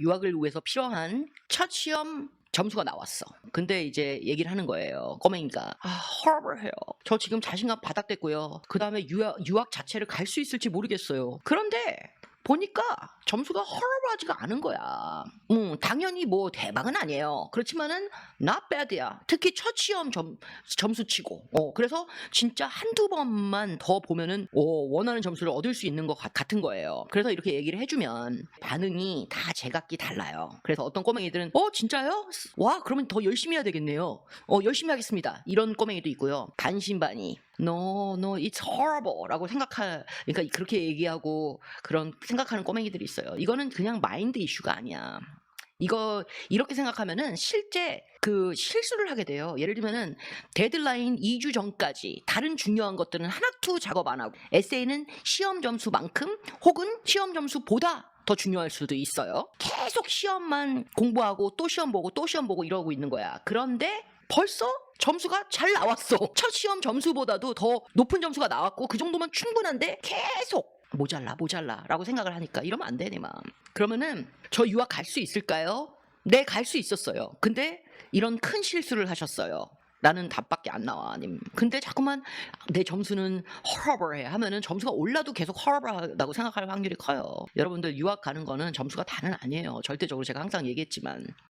유학을 위해서 필요한 첫 시험 점수가 나왔어. 근데 이제 얘기를 하는 거예요. 꼬맹이가 아 horrible해요. 저 지금 자신감 바닥됐고요. 그 다음에 유학, 유학 자체를 갈 수 있을지 모르겠어요. 그런데 보니까 점수가 horrible하지가 않은 거야. 음, 당연히 뭐 대박은 아니에요. 그렇지만은 not bad야. 특히 첫 시험 점, 점수치고. 어, 그래서 진짜 한두 번만 더 보면은 어, 원하는 점수를 얻을 수 있는 것 같- 같은 거예요. 그래서 이렇게 얘기를 해주면 반응이 다 제각기 달라요. 그래서 어떤 꼬맹이들은 어 진짜요? 와 그러면 더 열심히 해야 되겠네요. 어 열심히 하겠습니다. 이런 꼬맹이도 있고요. 반신반의. No, no, it's horrible라고 생각하, 그러니까 그렇게 얘기하고 그런 생각하는 꼬맹이들이 있어요. 이거는 그냥 마인드 이슈가 아니야. 이거 이렇게 생각하면은 실제 그 실수를 하게 돼요. 예를 들면은 데드라인 2주 전까지 다른 중요한 것들은 하나도 작업 안 하고 에세이는 시험 점수만큼 혹은 시험 점수보다 더 중요할 수도 있어요. 계속 시험만 공부하고 또 시험 보고 또 시험 보고 이러고 있는 거야. 그런데 벌써 점수가 잘 나왔어. 첫 시험 점수보다도 더 높은 점수가 나왔고 그 정도면 충분한데 계속 모자라 모자라 라고 생각을 하니까 이러면 안 마음. 그러면은 저 유학 갈 수 있을까요? 네, 갈 수 있었어요. 근데 이런 큰 실수를 하셨어요. 라는 답밖에 안 나와. 님. 근데 자꾸만 내 점수는 horrible해 하면은 점수가 올라도 계속 horrible하다고 생각할 확률이 커요. 여러분들 유학 가는 거는 점수가 다는 아니에요. 절대적으로 제가 항상 얘기했지만